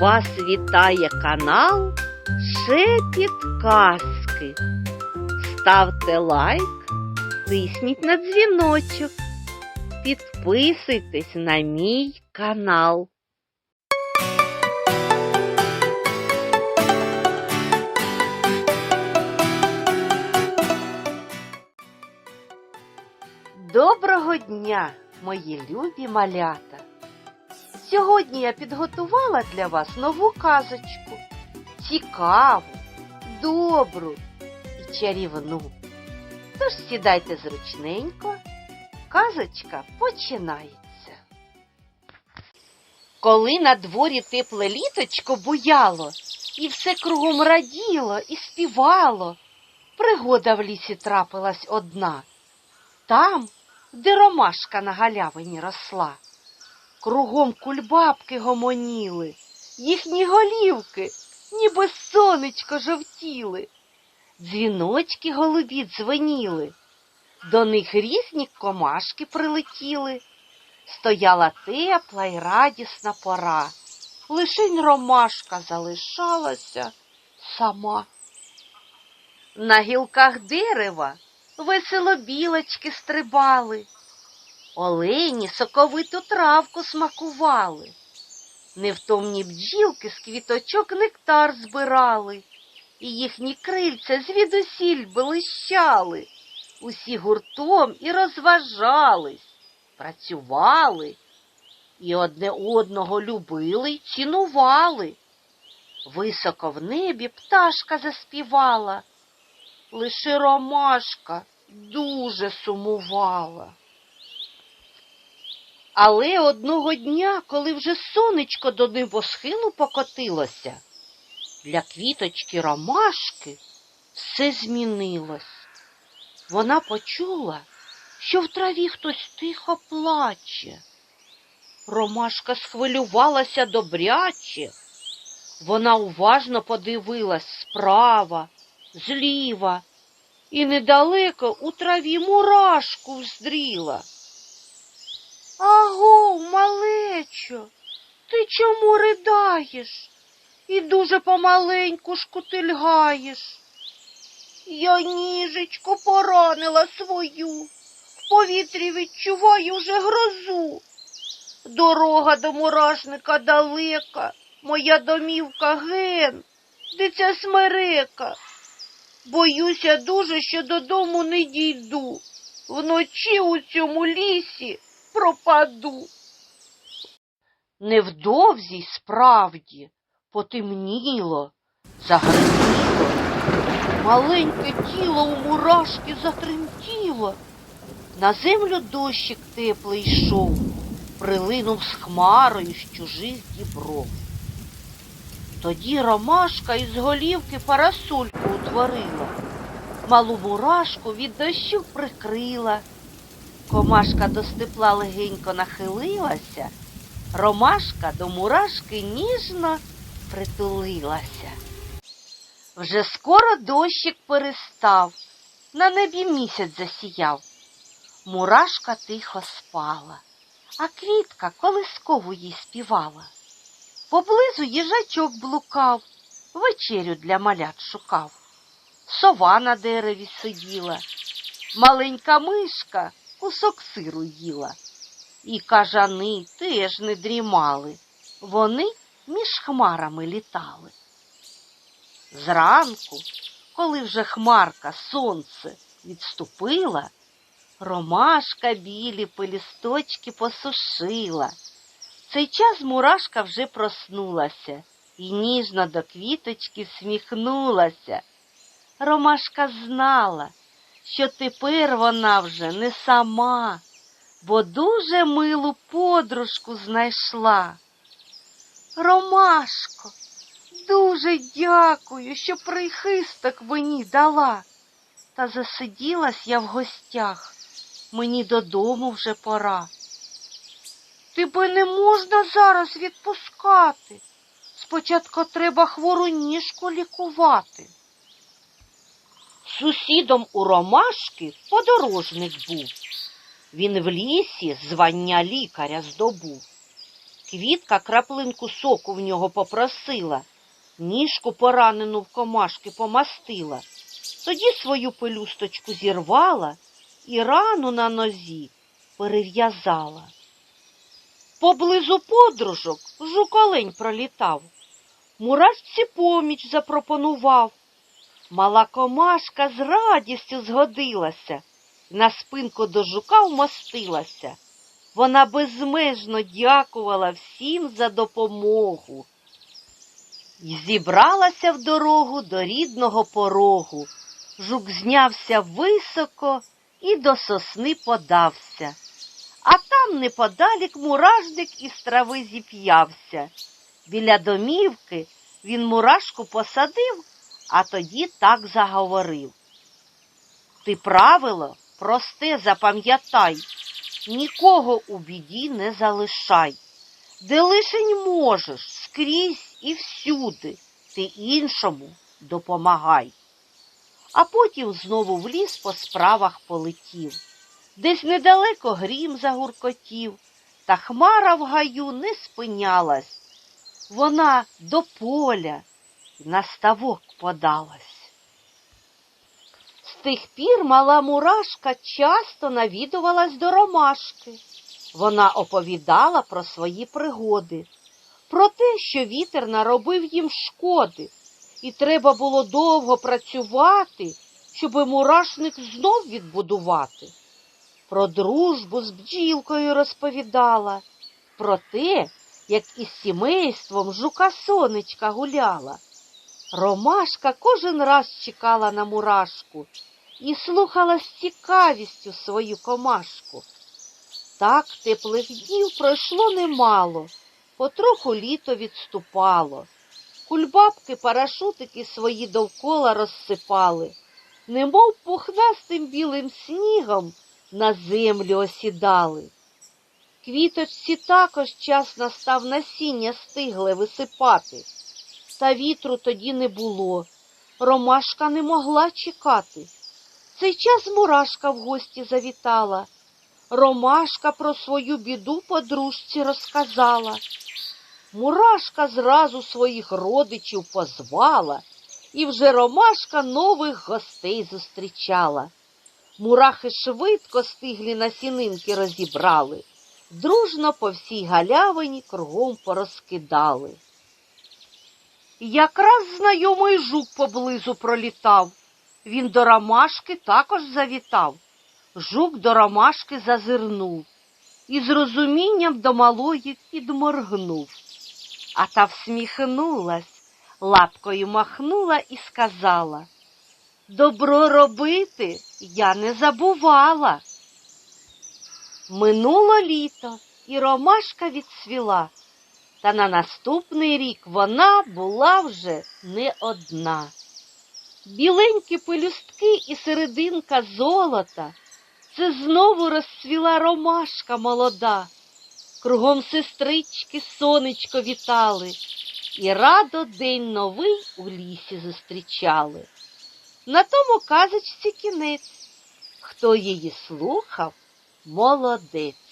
Вас вітає канал Шепіт Казки. Ставте лайк, тисніть на дзвіночок, підписуйтесь на мій канал. Доброго дня, мої любі малята! Сьогодні я підготувала для вас нову казочку. Цікаву, добру і чарівну. Тож сідайте зручненько, казочка починається. Коли на дворі тепле літочко буяло, і все кругом раділо і співало, пригода в лісі трапилась одна. Там, де ромашка на галявині росла. Кругом кульбабки гомоніли, їхні голівки, ніби сонечко жовтіли. Дзвіночки голубі дзвеніли, до них різні комашки прилетіли. Стояла тепла й радісна пора. Лишень ромашка залишалася сама. На гілках дерева весело білочки стрибали. Олені соковиту травку смакували. Невтомні бджілки з квіточок нектар збирали, і їхні крильця звідусіль блищали. Усі гуртом і розважались, працювали, і одне одного любили й цінували. Високо в небі пташка заспівала, лише ромашка дуже сумувала. Але одного дня, коли вже сонечко до небосхилу покотилося, для квіточки ромашки все змінилось. Вона почула, що в траві хтось тихо плаче. Ромашка схвилювалася добряче. Вона уважно подивилась справа, зліва, і недалеко у траві мурашку вздріла. Аго, малечо, ти чому ридаєш і дуже помаленьку шкутильгаєш? Я ніжечку поранила свою, в повітрі відчуваю вже грозу. Дорога до мурашника далека, моя домівка ген, де ця смерека. Боюся дуже, що додому не дійду. Вночі у цьому лісі пропаду. Невдовзі справді потемніло, загриміло, маленьке тіло у мурашки затремтіло. На землю дощик теплий йшов, прилинув з хмарою з чужих дібров. Тоді ромашка із голівки парасольку утворила, малу мурашку від дощу прикрила. Комашка до степла легенько нахилилася, ромашка до мурашки ніжно притулилася. Вже скоро дощик перестав, на небі місяць засіяв. Мурашка тихо спала, а квітка колискову їй співала. Поблизу їжачок блукав, вечерю для малят шукав. Сова на дереві сиділа, маленька мишка кусок сиру їла. І кажани теж не дрімали, вони між хмарами літали. Зранку, коли вже хмарка сонце відступила, ромашка білі пелісточки посушила. Цей час мурашка вже проснулася і ніжно до квіточки всміхнулася. Ромашка знала, що тепер вона вже не сама, бо дуже милу подружку знайшла. Ромашко, дуже дякую, що прихисток мені дала. Та засиділась я в гостях, мені додому вже пора. Тебе не можна зараз відпускати. Спочатку треба хвору ніжку лікувати. Сусідом у ромашки подорожник був. Він в лісі звання лікаря здобув. Квітка краплинку соку в нього попросила, ніжку поранену в комашки помастила. Тоді свою пелюсточку зірвала і рану на нозі перев'язала. Поблизу подружок жуколень пролітав, мурашці поміч запропонував. Мала комашка з радістю згодилася, на спинку до жука вмостилася. Вона безмежно дякувала всім за допомогу. І зібралася в дорогу до рідного порогу. Жук знявся високо і до сосни подався. А там неподалік муражник із трави зіп'явся. Біля домівки він мурашку посадив, а тоді так заговорив. Ти правило просте запам'ятай, нікого у біді не залишай. Де лишень можеш, скрізь і всюди, ти іншому допомагай. А потім знову в ліс по справах полетів. Десь недалеко грім загуркотів, та хмара в гаю не спинялась. Вона до поля на ставок подалась. З тих пір мала мурашка часто навідувалась до ромашки. Вона оповідала про свої пригоди, про те, що вітер наробив їм шкоди, і треба було довго працювати, щоби мурашник знов відбудувати. Про дружбу з бджілкою розповідала, про те, як із сімейством жука сонечка гуляла. Ромашка кожен раз чекала на мурашку і слухала з цікавістю свою комашку. Так теплих днів пройшло немало, потроху літо відступало. Кульбабки парашутики свої довкола розсипали, немов пухнастим білим снігом на землю осідали. Квіточці також час настав насіння стигле висипати. Та вітру тоді не було, ромашка не могла чекати. Цей час мурашка в гості завітала. Ромашка про свою біду подружці розказала. Мурашка зразу своїх родичів позвала, і вже ромашка нових гостей зустрічала. Мурахи швидко стиглі насінинки розібрали, дружно по всій галявині кругом порозкидали. Якраз знайомий жук поблизу пролітав. Він до ромашки також завітав. Жук до ромашки зазирнув і з розумінням до малої підморгнув. А та всміхнулась, лапкою махнула і сказала Добро робити я не забувала. Минуло літо, і ромашка відсвіла, та на наступний рік вона була вже не одна. Біленькі пелюстки і серединка золота, це знову розцвіла ромашка молода. Кругом сестрички сонечко вітали, і радо день новий у лісі зустрічали. На тому казочці кінець. Хто її слухав, молодець.